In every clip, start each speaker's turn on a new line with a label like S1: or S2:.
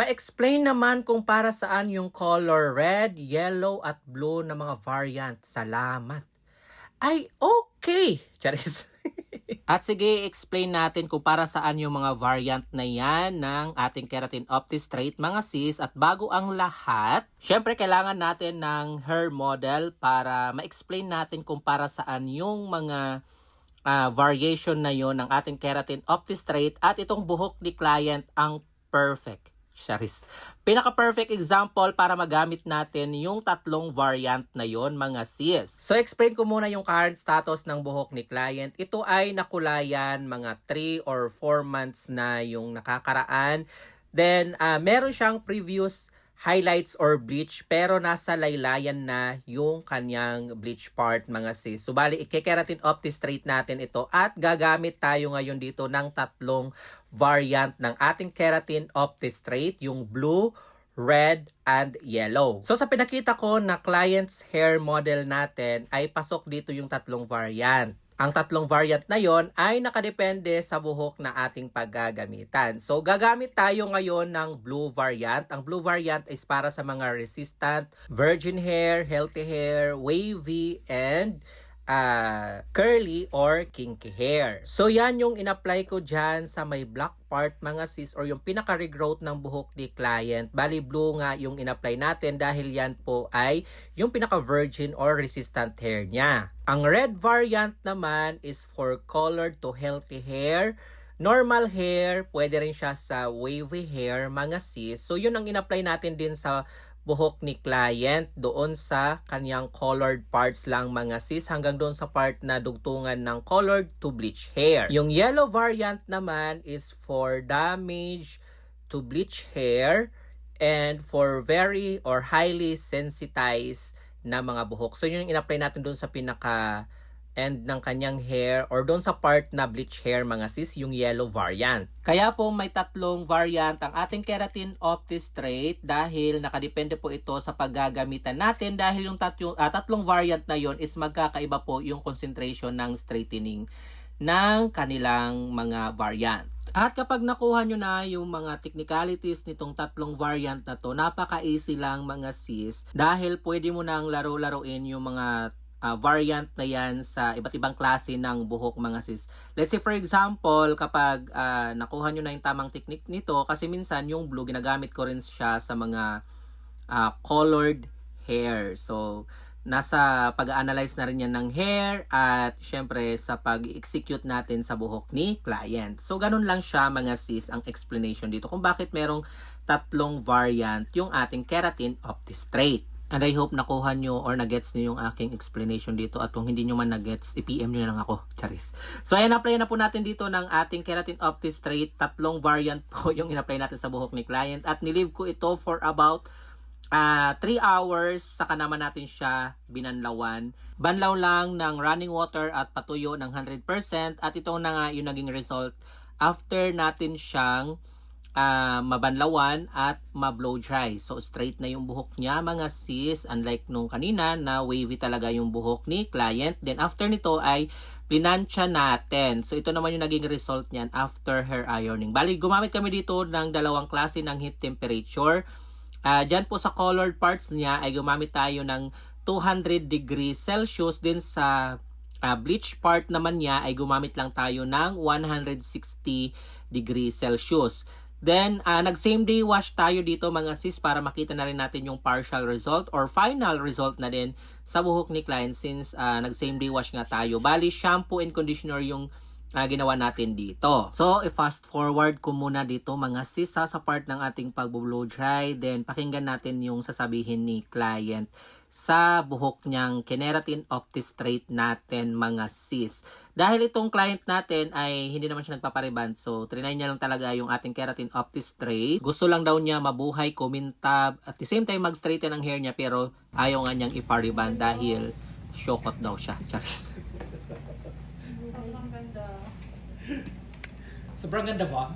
S1: Pa-explain naman kung para saan yung color red, yellow at blue na mga variant. Salamat. Ay, okay. Charis. At sige, explain natin kung para saan yung mga variant na yan ng ating keratin optistrate mga sis. At bago ang lahat, syempre kailangan natin ng hair model para ma-explain natin kung para saan yung mga ah, variation na yon ng ating keratin optistrate at itong buhok ni client ang perfect. Charis. Pinaka-perfect example para magamit natin yung tatlong variant na yon mga sis. So explain ko muna yung current status ng buhok ni client. Ito ay nakulayan mga 3 or 4 months na yung nakakaraan. Then ah, meron siyang previous highlights or bleach pero nasa laylayan na yung kanyang bleach part mga sis. So bali ikekeratin optistrate natin ito at gagamit tayo ngayon dito ng tatlong variant ng ating keratin optistrate, yung blue, red, and yellow. So sa pinakita ko na client's hair model natin ay pasok dito yung tatlong variant. Ang tatlong variant na yon ay nakadepende sa buhok na ating paggagamitan. So gagamit tayo ngayon ng blue variant. Ang blue variant is para sa mga resistant, virgin hair, healthy hair, wavy, and ah, curly or kinky hair. So yan yung in-apply ko dyan sa may black part mga sis or yung pinaka-regrowth ng buhok ni client. Bali blue nga yung in-apply natin dahil yan po ay yung pinaka-virgin or resistant hair niya. Ang red variant naman is for colored to healthy hair. Normal hair, pwede rin siya sa wavy hair, mga sis. So, yun ang in-apply natin din sa buhok ni client doon sa kanyang colored parts lang mga sis hanggang doon sa part na dugtungan ng colored to bleach hair. Yung yellow variant naman is for damage to bleach hair and for very or highly sensitized na mga buhok. So yun yung in-apply natin doon sa pinaka end ng kanyang hair or doon sa part na bleach hair mga sis, yung yellow variant. Kaya po may tatlong variant ang ating keratin optistrate dahil nakadepende po ito sa paggagamitan natin dahil yung tatlong, ah, tatlong variant na yon is magkakaiba po yung concentration ng straightening ng kanilang mga variant. At kapag nakuha nyo na yung mga technicalities nitong tatlong variant na to, napaka-easy lang mga sis dahil pwede mo nang laro-laruin yung mga ah, variant na yan sa iba't ibang klase ng buhok mga sis. Let's say for example, kapag ah, nakuha nyo na yung tamang technique nito, kasi minsan yung blue, ginagamit ko rin siya sa mga ah, colored hair. So, nasa pag-analyze na rin yan ng hair at syempre sa pag-execute natin sa buhok ni client. So, ganun lang siya mga sis ang explanation dito kung bakit merong tatlong variant yung ating keratin optistrate. And I hope nakuha nyo or nagets nyo yung aking explanation dito. At kung hindi nyo man nagets, i-PM nyo na lang ako. Charis. So, ayan, apply na po natin dito ng ating Keratin Optistrate. Tatlong variant po yung in-apply natin sa buhok ni client. At nilive ko ito for about 3 hours. Saka naman natin siya binanlawan. Banlaw lang ng running water at patuyo ng 100%. At ito na nga yung naging result after natin siyang ah, mabanlawan at ma-blow dry. So, straight na yung buhok niya, mga sis. Unlike nung kanina na wavy talaga yung buhok ni client. Then, after nito ay plinansya natin. So, ito naman yung naging result niyan after hair ironing. Bali, gumamit kami dito ng dalawang klase ng heat temperature. Ah, dyan po sa colored parts niya ay gumamit tayo ng 200 degrees Celsius. Din sa ah, bleach part naman niya ay gumamit lang tayo ng 160 degrees Celsius. Then, ah, nag same day wash tayo dito mga sis para makita na rin natin yung partial result or final result na din sa buhok ni client since ah, nag same day wash nga tayo. Bali, shampoo and conditioner yung ah, ginawa natin dito. So, i-fast forward ko muna dito mga sis sa part ng ating pag-blow dry. Then, pakinggan natin yung sasabihin ni client sa buhok niyang Keneratin Optistrate natin mga sis. Dahil itong client natin ay hindi naman siya nagpapariban. So, trinay niya lang talaga yung ating Keratin Optistrate. Gusto lang daw niya mabuhay, kumintab, at the same time mag-straighten ang hair niya pero ayaw nga niyang ipariban dahil syokot daw siya. Charis.
S2: Sobrang ganda.
S1: Sobrang ganda ba?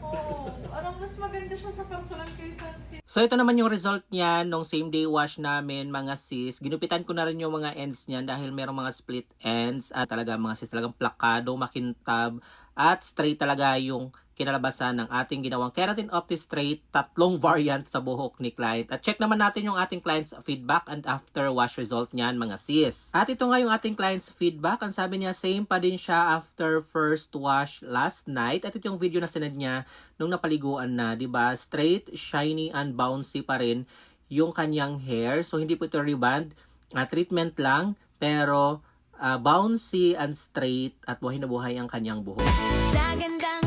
S2: Oo. Parang mas maganda siya sa personal kaysa
S1: So ito naman yung result niya nung same day wash namin mga sis. Ginupitan ko na rin yung mga ends niyan dahil merong mga split ends at talaga mga sis talagang plakado, makintab at straight talaga yung kinalabasan ng ating ginawang Keratin Opti Straight, tatlong variant sa buhok ni client. At check naman natin yung ating client's feedback and after wash result niyan mga sis. At ito nga yung ating client's feedback. Ang sabi niya, same pa din siya after first wash last night. At ito yung video na sinad niya nung napaliguan na, di ba? Straight, shiny, and bouncy pa rin yung kanyang hair. So, hindi po ito reband. Ah, treatment lang, pero ah, bouncy and straight at buhay na buhay ang kanyang buhok.
S3: Sa ganda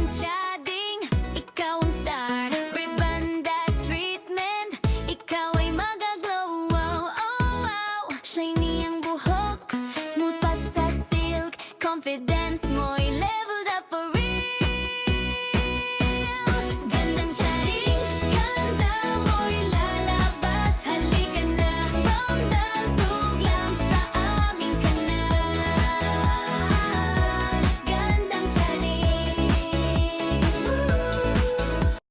S3: confident.